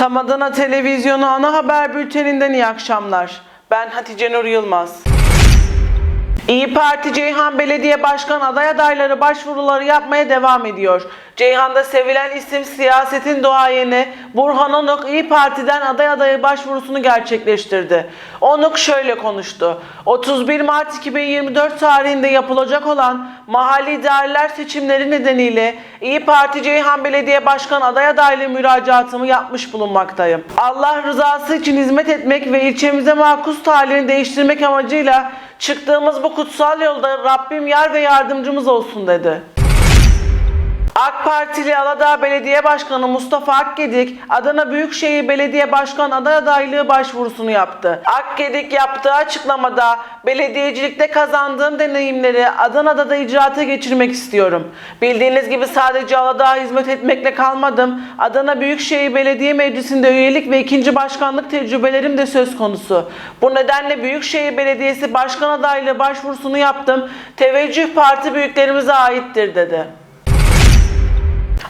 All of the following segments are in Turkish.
Tam Adana Televizyonu ana haber bülteninden iyi akşamlar. Ben Hatice Nur Yılmaz. İyi Parti Ceyhan Belediye Başkan aday adayları başvuruları yapmaya devam ediyor. Ceyhan'da sevilen isim siyasetin doğayeni Burhan Onuk İyi Parti'den aday adayı başvurusunu gerçekleştirdi. Onuk şöyle konuştu. 31 Mart 2024 tarihinde yapılacak olan mahalli idareler seçimleri nedeniyle İyi Parti Ceyhan Belediye Başkan aday adaylığı müracaatımı yapmış bulunmaktayım. Allah rızası için hizmet etmek ve ilçemize makus talihini değiştirmek amacıyla çıktığımız bu kutsal yolda Rabbim yar ve yardımcımız olsun dedi. AK Partili Aladağ Belediye Başkanı Mustafa Akgedik, Adana Büyükşehir Belediye Başkan aday adaylığı başvurusunu yaptı. Akgedik yaptığı açıklamada belediyecilikte kazandığım deneyimleri Adana'da da icraata geçirmek istiyorum. Bildiğiniz gibi sadece Aladağ'a hizmet etmekle kalmadım. Adana Büyükşehir Belediye Meclisi'nde üyelik ve ikinci başkanlık tecrübelerim de söz konusu. Bu nedenle Büyükşehir Belediyesi Başkan adaylığı başvurusunu yaptım. Teveccüh parti büyüklerimize aittir dedi.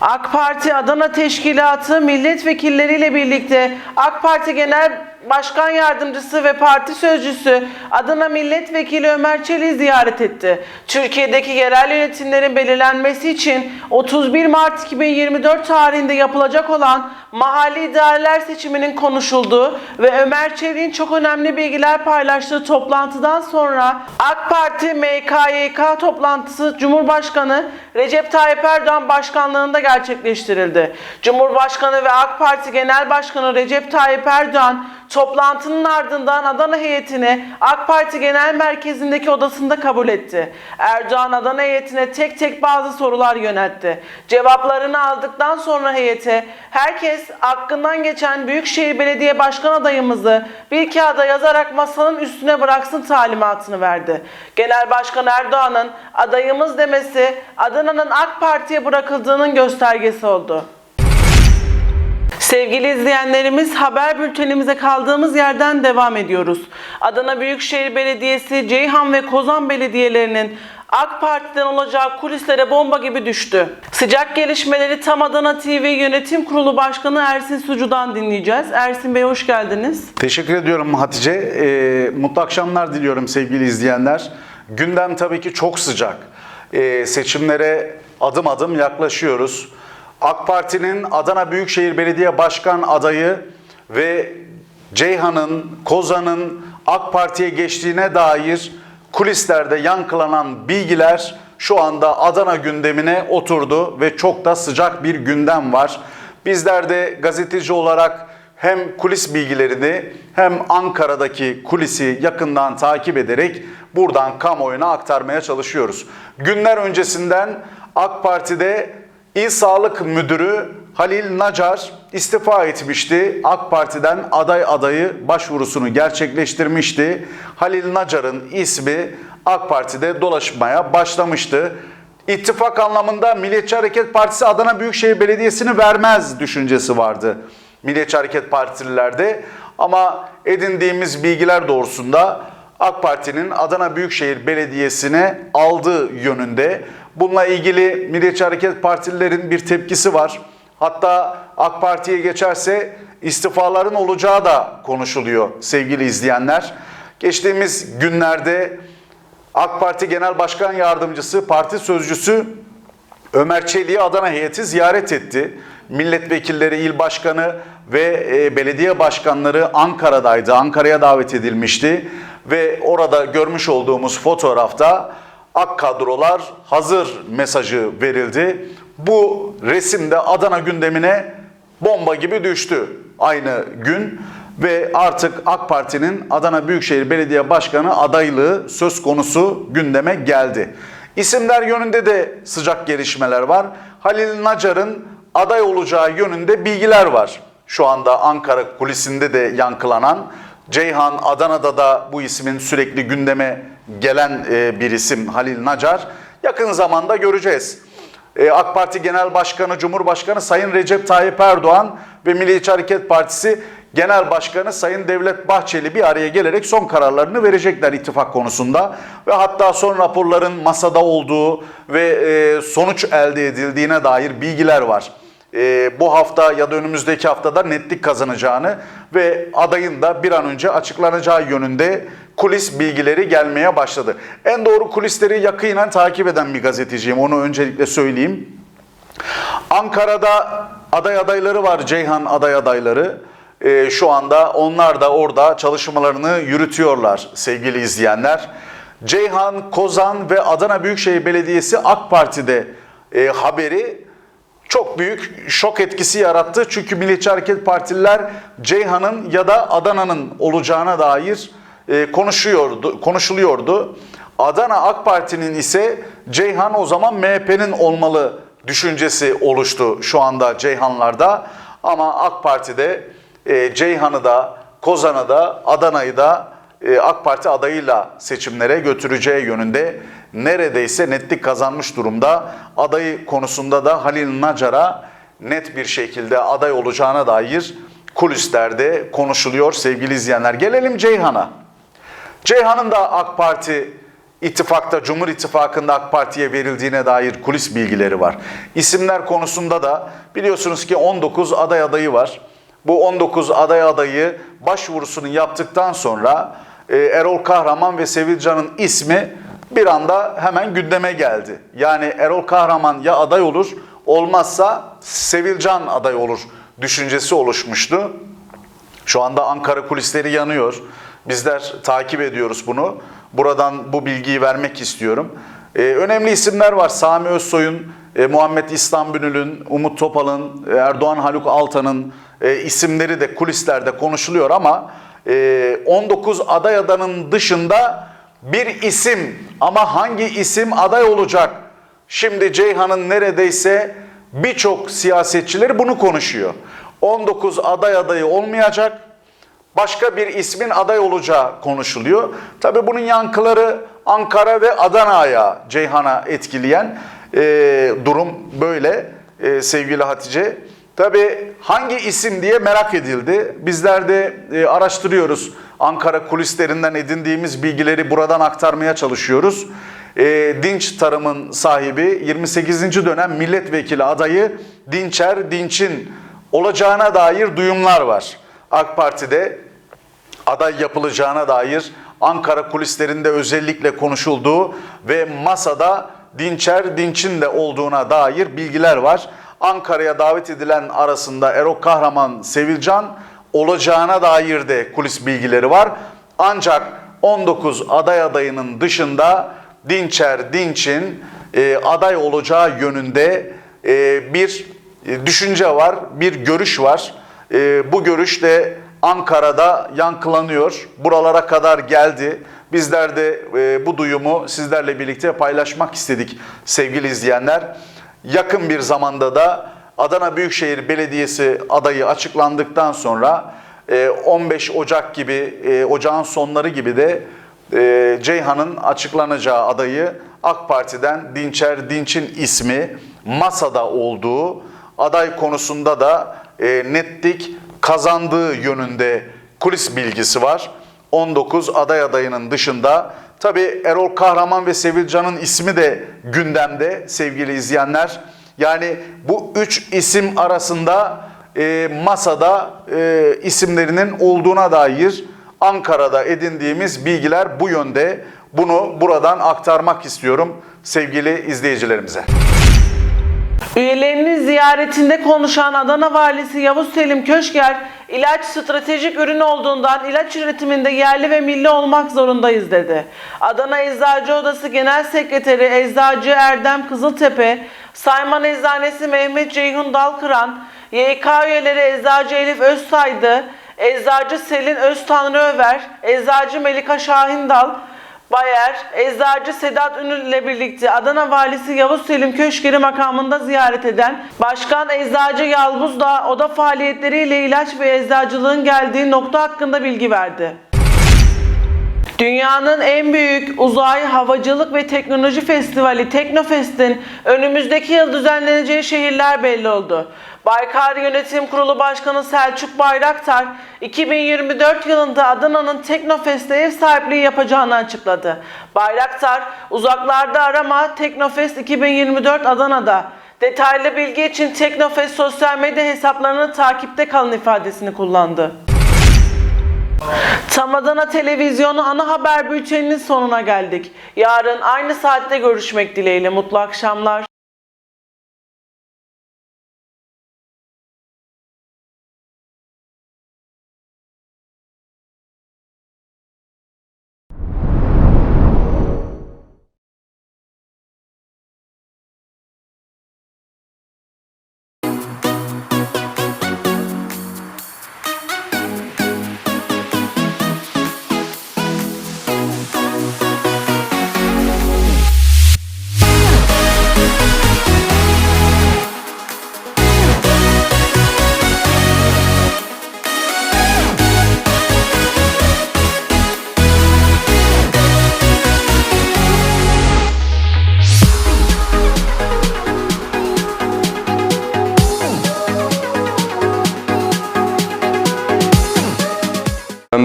AK Parti Adana Teşkilatı milletvekilleriyle birlikte AK Parti Genel Başkan Yardımcısı ve Parti Sözcüsü Adana Milletvekili Ömer Çelik'i ziyaret etti. Türkiye'deki yerel yönetimlerin belirlenmesi için 31 Mart 2024 tarihinde yapılacak olan mahalli idareler seçiminin konuşulduğu ve Ömer Çelik'in çok önemli bilgiler paylaştığı toplantıdan sonra AK Parti MKYK toplantısı Cumhurbaşkanı Recep Tayyip Erdoğan başkanlığında gerçekleştirildi. Cumhurbaşkanı ve AK Parti Genel Başkanı Recep Tayyip Erdoğan toplantının ardından Adana heyetini AK Parti Genel Merkezi'ndeki odasında kabul etti. Erdoğan Adana heyetine tek tek bazı sorular yöneltti. Cevaplarını aldıktan sonra heyete herkes hakkından geçen Büyükşehir Belediye Başkan adayımızı bir kağıda yazarak masanın üstüne bıraksın talimatını verdi. Genel Başkan Erdoğan'ın adayımız demesi Adana'nın AK Parti'ye bırakıldığının göstergesi oldu. Sevgili izleyenlerimiz haber bültenimize kaldığımız yerden devam ediyoruz. Adana Büyükşehir Belediyesi, Ceyhan ve Kozan Belediyelerinin AK Parti'den olacağı kulislere bomba gibi düştü. Sıcak gelişmeleri Tam Adana TV Yönetim Kurulu Başkanı Ersin Sucu'dan dinleyeceğiz. Ersin Bey hoş geldiniz. Teşekkür ediyorum Hatice. Ee, mutlu akşamlar diliyorum sevgili izleyenler. Gündem tabii ki çok sıcak. Ee, seçimlere adım adım yaklaşıyoruz. AK Parti'nin Adana Büyükşehir Belediye Başkan adayı ve Ceyhan'ın, Kozan'ın AK Parti'ye geçtiğine dair kulislerde yankılanan bilgiler şu anda Adana gündemine oturdu ve çok da sıcak bir gündem var. Bizler de gazeteci olarak hem kulis bilgilerini hem Ankara'daki kulisi yakından takip ederek buradan kamuoyuna aktarmaya çalışıyoruz. Günler öncesinden AK Parti'de İl Sağlık Müdürü Halil Nacar istifa etmişti. AK Parti'den aday adayı başvurusunu gerçekleştirmişti. Halil Nacar'ın ismi AK Parti'de dolaşmaya başlamıştı. İttifak anlamında Milliyetçi Hareket Partisi Adana Büyükşehir Belediyesi'ni vermez düşüncesi vardı Milliyetçi Hareket Partililerde. Ama edindiğimiz bilgiler doğrusunda AK Parti'nin Adana Büyükşehir Belediyesi'ne aldığı yönünde. Bununla ilgili Milliyetçi Hareket Partililerin bir tepkisi var. Hatta AK Parti'ye geçerse istifaların olacağı da konuşuluyor sevgili izleyenler. Geçtiğimiz günlerde AK Parti Genel Başkan Yardımcısı, parti sözcüsü Ömer Çelik'i Adana heyeti ziyaret etti. Milletvekilleri, il başkanı ve e, belediye başkanları Ankara'daydı. Ankara'ya davet edilmişti ve orada görmüş olduğumuz fotoğrafta ak kadrolar hazır mesajı verildi. Bu resimde Adana gündemine bomba gibi düştü aynı gün ve artık AK Parti'nin Adana Büyükşehir Belediye Başkanı adaylığı söz konusu gündeme geldi. İsimler yönünde de sıcak gelişmeler var. Halil Nacar'ın aday olacağı yönünde bilgiler var. Şu anda Ankara kulisinde de yankılanan Ceyhan Adana'da da bu ismin sürekli gündeme gelen e, bir isim Halil Nacar. Yakın zamanda göreceğiz. E, AK Parti Genel Başkanı, Cumhurbaşkanı Sayın Recep Tayyip Erdoğan ve Milliyetçi Hareket Partisi Genel Başkanı Sayın Devlet Bahçeli bir araya gelerek son kararlarını verecekler ittifak konusunda. Ve hatta son raporların masada olduğu ve e, sonuç elde edildiğine dair bilgiler var. E, bu hafta ya da önümüzdeki haftada netlik kazanacağını ve adayın da bir an önce açıklanacağı yönünde kulis bilgileri gelmeye başladı. En doğru kulisleri yakinen takip eden bir gazeteciyim onu öncelikle söyleyeyim. Ankara'da aday adayları var Ceyhan aday adayları. Ee, şu anda onlar da orada çalışmalarını yürütüyorlar sevgili izleyenler. Ceyhan, Kozan ve Adana Büyükşehir Belediyesi AK Parti'de e, haberi çok büyük şok etkisi yarattı. Çünkü Milliyetçi Hareket Partililer Ceyhan'ın ya da Adana'nın olacağına dair e, konuşuyordu, konuşuluyordu. Adana AK Parti'nin ise Ceyhan o zaman MHP'nin olmalı düşüncesi oluştu şu anda Ceyhanlarda. Ama AK Parti'de e, Ceyhan'ı da, Kozan'ı da, Adana'yı da e, AK Parti adayıyla seçimlere götüreceği yönünde neredeyse netlik kazanmış durumda. Adayı konusunda da Halil Nacar'a net bir şekilde aday olacağına dair kulislerde konuşuluyor sevgili izleyenler. Gelelim Ceyhan'a. Ceyhan'ın da AK Parti ittifakta, Cumhur İttifakı'nda AK Parti'ye verildiğine dair kulis bilgileri var. İsimler konusunda da biliyorsunuz ki 19 aday adayı var. Bu 19 aday adayı başvurusunu yaptıktan sonra e, Erol Kahraman ve Sevilcan'ın ismi bir anda hemen gündeme geldi. Yani Erol Kahraman ya aday olur, olmazsa Sevilcan aday olur düşüncesi oluşmuştu. Şu anda Ankara kulisleri yanıyor. Bizler takip ediyoruz bunu. Buradan bu bilgiyi vermek istiyorum. Ee, önemli isimler var. Sami Özsoy'un, e, Muhammed İstanbul'un, Umut Topal'ın, Erdoğan Haluk Altan'ın e, isimleri de kulislerde konuşuluyor ama e, 19 aday adanın dışında bir isim ama hangi isim aday olacak? Şimdi Ceyhan'ın neredeyse birçok siyasetçileri bunu konuşuyor. 19 aday adayı olmayacak başka bir ismin aday olacağı konuşuluyor. Tabii bunun yankıları Ankara ve Adana'ya, Ceyhan'a etkileyen e, durum böyle e, sevgili Hatice. Tabii hangi isim diye merak edildi. Bizler de e, araştırıyoruz. Ankara kulislerinden edindiğimiz bilgileri buradan aktarmaya çalışıyoruz. E, Dinç Tarım'ın sahibi 28. dönem milletvekili adayı Dinçer Dinç'in olacağına dair duyumlar var. AK Parti'de aday yapılacağına dair Ankara kulislerinde özellikle konuşulduğu ve masada Dinçer Dinç'in de olduğuna dair bilgiler var. Ankara'ya davet edilen arasında Erok Kahraman Sevilcan olacağına dair de kulis bilgileri var. Ancak 19 aday adayının dışında Dinçer Dinç'in e, aday olacağı yönünde e, bir e, düşünce var, bir görüş var. E, bu görüş de Ankara'da yankılanıyor. Buralara kadar geldi Bizler de e, bu duyumu sizlerle birlikte paylaşmak istedik sevgili izleyenler. Yakın bir zamanda da Adana Büyükşehir Belediyesi adayı açıklandıktan sonra e, 15 Ocak gibi, e, ocağın sonları gibi de e, Ceyhan'ın açıklanacağı adayı AK Parti'den Dinçer Dinç'in ismi masada olduğu aday konusunda da e, netlik kazandığı yönünde kulis bilgisi var. 19 aday adayının dışında tabi Erol Kahraman ve Sevilcan'ın ismi de gündemde sevgili izleyenler. Yani bu üç isim arasında e, masada e, isimlerinin olduğuna dair Ankara'da edindiğimiz bilgiler bu yönde. Bunu buradan aktarmak istiyorum sevgili izleyicilerimize. Üyelerinin ziyaretinde konuşan Adana Valisi Yavuz Selim Köşker, ilaç stratejik ürün olduğundan ilaç üretiminde yerli ve milli olmak zorundayız dedi. Adana Eczacı Odası Genel Sekreteri Eczacı Erdem Kızıltepe, Sayman Eczanesi Mehmet Ceyhun Dalkıran, YK üyeleri Eczacı Elif Özsaydı, Eczacı Selin Öztanrı Över, Eczacı Melika Şahindal, Bayer, Eczacı Sedat Ünlü ile birlikte Adana Valisi Yavuz Selim Köşkeri makamında ziyaret eden Başkan Eczacı Yalbuz da oda faaliyetleriyle ilaç ve eczacılığın geldiği nokta hakkında bilgi verdi. Dünyanın en büyük uzay, havacılık ve teknoloji festivali Teknofest'in önümüzdeki yıl düzenleneceği şehirler belli oldu. Baykar Yönetim Kurulu Başkanı Selçuk Bayraktar, 2024 yılında Adana'nın Teknofest'e ev sahipliği yapacağını açıkladı. Bayraktar, uzaklarda arama Teknofest 2024 Adana'da. Detaylı bilgi için Teknofest sosyal medya hesaplarını takipte kalın ifadesini kullandı. Tam Adana Televizyonu ana haber bülteninin sonuna geldik. Yarın aynı saatte görüşmek dileğiyle. Mutlu akşamlar.